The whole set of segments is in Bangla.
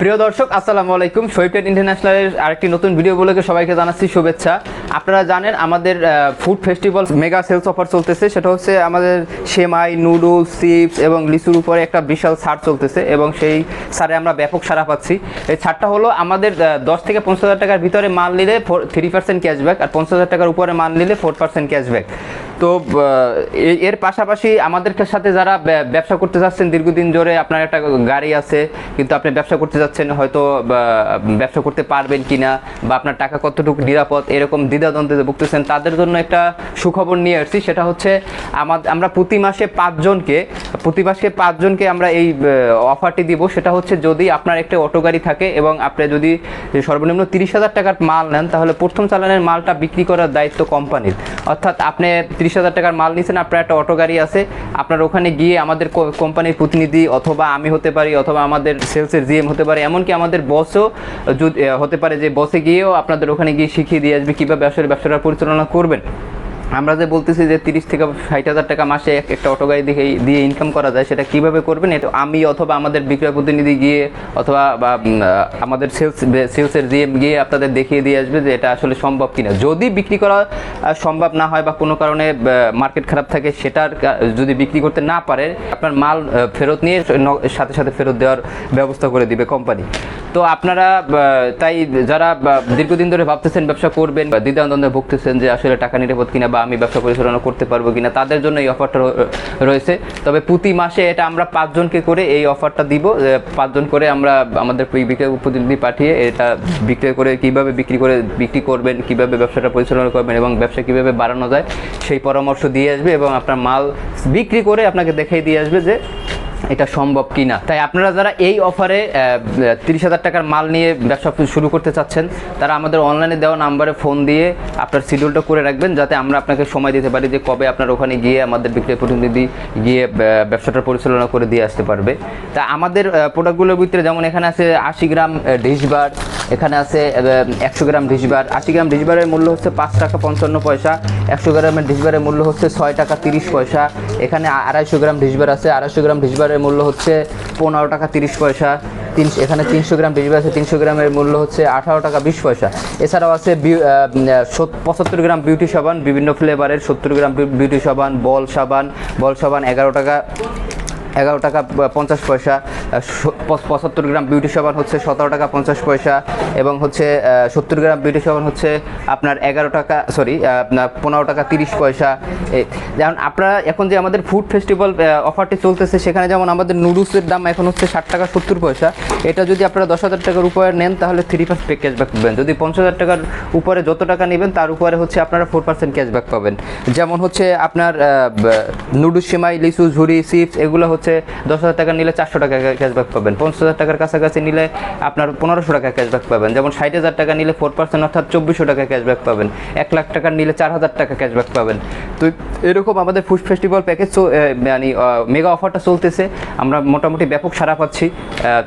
প্রিয় দর্শক আসসালামু আলাইকুম। শৈকেট ইন্টারন্যাশনালের আরেকটি নতুন ভিডিও বলে সবাইকে জানাচ্ছি শুভেচ্ছা। আপনারা জানেন আমাদের food festival mega sales offer চলতেছে। সেটা হচ্ছে আমাদের সেমাই নুডলস চিপস এবং লিচুর উপরে একটা বিশাল ছাড় চলতেছে এবং সেই ছাড়ে আমরা ব্যাপক সারা পাচ্ছি। এই ছাড়টা হলো আমাদের দশ থেকে পঞ্চাশ হাজার টাকার ভিতরে মাল নিলে থ্রি পার্সেন্ট ক্যাশব্যাক আর পঞ্চাশ হাজার টাকার উপরে মাল নিলে ফোর পার্সেন্ট ক্যাশব্যাক তো এর পাশাপাশি আমাদের সাথে যারা ব্যবসা করতে যাচ্ছেন, দীর্ঘদিন ধরে আপনার একটা গাড়ি আছে, কিন্তু আপনি ব্যবসা করতে যাচ্ছেন, হয়তো ব্যবসা করতে পারবেন কিনা বা আপনার টাকা কতটুকু নিরাপদ, এরকম দ্বিধাদ্বন্দ্বে ভুগতেছেন, তাদের জন্য একটা সুখবর নিয়ে আসছি, সেটা হচ্ছে আমাদের আমরা প্রতি মাসে পাঁচজনকে, প্রতি মাসে পাঁচজনকে আমরা এই অফারটি দিব, সেটা হচ্ছে যদি আপনার একটা অটো গাড়ি থাকে এবং আপনি যদি সর্বনিম্ন তিরিশ হাজার টাকার মাল নেন, তাহলে প্রথম চালানের মালটা বিক্রি করার দায়িত্ব কোম্পানির। অর্থাৎ আপনি তিরিশ হাজার টাকার মাল নিছেন, আপনার একটা অটো গাড়ি আছে, আপনার ওখানে গিয়ে আমাদের কোম্পানির প্রতিনিধি অথবা আমি হতে পারি, অথবা আমাদের সেলসের জিএম হতে পারে, এমনকি আমাদের বসও হতে পারে যে বসে গিয়েও আপনাদের ওখানে গিয়ে শিখিয়ে দিয়ে আসবে কীভাবে আসলে ব্যবসাটা পরিচালনা করবেন। আমরা যে বলতেছি যে তিরিশ থেকে ষাট হাজার টাকা মাসে একটা অটো গাড়ি দিয়ে দিয়ে ইনকাম করা যায় সেটা কীভাবে করবেন? এটা আমি অথবা আমাদের বিক্রয় প্রতিনিধি গিয়ে অথবা বা, আমাদের সেলস সেলসের জিএম গিয়ে আপনাদের দেখিয়ে দিয়ে আসবে যে এটা আসলে সম্ভব কিনা। যদি বিক্রি করা সম্ভব না হয় বা কোনো কারণে মার্কেট খারাপ থাকে সেটার যদি বিক্রি করতে না পারে আপনার মাল ফেরত নিয়ে সাথে সাথে ফেরত দেওয়ার ব্যবস্থা করে দিবে কোম্পানি তো আপনারা তাই যারা দীর্ঘদিন ধরে ভাবতেছেন ব্যবসা করবেন বা দ্বিধাদ্বন্দ্বে ভুগতেছেন যে আসলে টাকা নিরাপদ কিনা বা আমি ব্যবসা পরিচালনা করতে পারব কিনা, তাদের জন্য এই অফারটা রয়েছে। তবে প্রতি মাসে এটা আমরা পাঁচজনকে করে এই অফারটা দিব পাঁচজন করে আমরা আমাদের বিক্রয় প্রতিনিধি পাঠিয়ে এটা বিক্রয় করে কীভাবে বিক্রি করে বিক্রি করবেন, কীভাবে ব্যবসাটা পরিচালনা করবেন এবং ব্যবসা কীভাবে বাড়ানো যায় সেই পরামর্শ দিয়ে আসবে এবং আপনার মাল বিক্রি করে আপনাকে দেখিয়ে দিয়ে আসবে যে এটা সম্ভব কি না তাই আপনারা যারা এই অফারে তিরিশ হাজার টাকার মাল নিয়ে ব্যবসা শুরু করতে চাচ্ছেন, তারা আমাদের অনলাইনে দেওয়া নাম্বারে ফোন দিয়ে আপনার শিডিউলটা করে রাখবেন, যাতে আমরা আপনাকে সময় দিতে পারি যে কবে আপনার ওখানে গিয়ে আমাদের বিক্রয় প্রতিনিধি গিয়ে ব্যবসাটা পরিচালনা করে দিয়ে আসতে পারবে। তা আমাদের প্রোডাক্টগুলোর ভিতরে যেমন এখানে আছে আশি গ্রাম ডিশবার এখানে আছে একশো গ্রাম ডিশবার আশি গ্রাম ডিশবারের মূল্য হচ্ছে পাঁচ টাকা পঞ্চান্ন পয়সা। একশো গ্রামের ডিসবারের মূল্য হচ্ছে ছয় টাকা তিরিশ পয়সা। এখানে আড়াইশো গ্রাম ডিসবার আছে। আড়াইশো গ্রাম ডিশবারের মূল্য হচ্ছে পনেরো টাকা তিরিশ পয়সা। তিনশো এখানে তিনশো গ্রাম ডিশবার আছে। তিনশো গ্রামের মূল্য হচ্ছে আঠারো টাকা বিশ পয়সা। এছাড়াও আছে পঁচাত্তর গ্রাম বিউটি সাবান। বিভিন্ন ফ্লেভারের সত্তর গ্রাম বিউটি সাবান, বল সাবান। বল সাবান এগারো টাকা এগারো টাকা পঞ্চাশ পয়সা। পঁচাত্তর গ্রাম বিউটি সাবান হচ্ছে সতেরো টাকা পঞ্চাশ পয়সা এবং হচ্ছে সত্তর গ্রাম বিউটি সাবান হচ্ছে আপনার এগারো টাকা সরি আপনার পনেরো টাকা তিরিশ পয়সা। যেমন আপনারা এখন যে আমাদের ফুড ফেস্টিভ্যাল অফারটি চলতেছে, সেখানে যেমন আমাদের নুডলসের দাম এখন হচ্ছে ষাট টাকা সত্তর পয়সা। এটা যদি আপনারা দশ হাজার টাকার উপরে নেন, তাহলে থ্রি পার্সেন্ট ক্যাশব্যাক পাবেন। যদি পঞ্চাশ হাজার টাকার উপরে যত টাকা নেবেন, তার উপরে হচ্ছে আপনারা ফোর পার্সেন্ট ক্যাশব্যাক পাবেন। যেমন হচ্ছে আপনার নুডলস, সেমাই, লিচু ঝুড়ি চিপস, এগুলো হচ্ছে দশ হাজার টাকা নিলে চারশো টাকা ক্যাশব্যাক পাবেন। পঞ্চাশ হাজার টাকার কাছাকাছি নিলে আপনার পনেরোশো টাকা ক্যাশব্যাক পাবেন। যেমন ষাট হাজার টাকা নিলে ফোর পার্সেন্ট অর্থাৎ চব্বিশশো টাকা ক্যাশব্যাক পাবেন। এক লাখ টাকা নিলে চার হাজার টাকা ক্যাশব্যাক পাবেন। তো এরকম আমাদের ফুড ফেস্টিভ্যাল প্যাকেজ মানে মেগা অফারটা চলতেছে। আমরা মোটামুটি ব্যাপক সারা পাচ্ছি।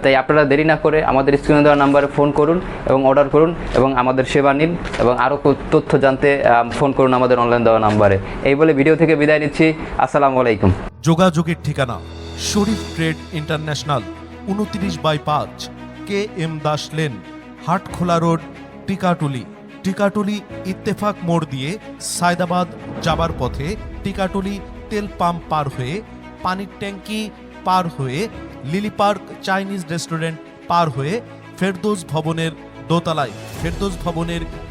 তাই আপনারা দেরি না করে আমাদের স্ক্রিনে দেওয়া নাম্বারে ফোন করুন এবং অর্ডার করুন এবং আমাদের সেবা নিন এবং আরও তথ্য জানতে ফোন করুন আমাদের অনলাইন দেওয়া নাম্বারে এই বলে ভিডিও থেকে বিদায় নিচ্ছি। আসসালামু আলাইকুম। যোগাযোগের ঠিকানা শরীফ ট্রেড ইন্টারন্যাশনাল, উনত্রিশ বাই পাঁচ, K M Das lane, Hatkhola road, Tikatuli. Tikatuli Ittefaq মোড় দিয়ে সায়দাবাদ যাবার পথে টিকাটুলি তেল পাম্প পার হয়ে, পানির ট্যাঙ্কি পার হয়ে, লিলি পার্ক চাইনিজ রেস্টুরেন্ট পার হয়ে ফেরদৌস ভবনের দোতলায়। ফেরদৌস ভবনের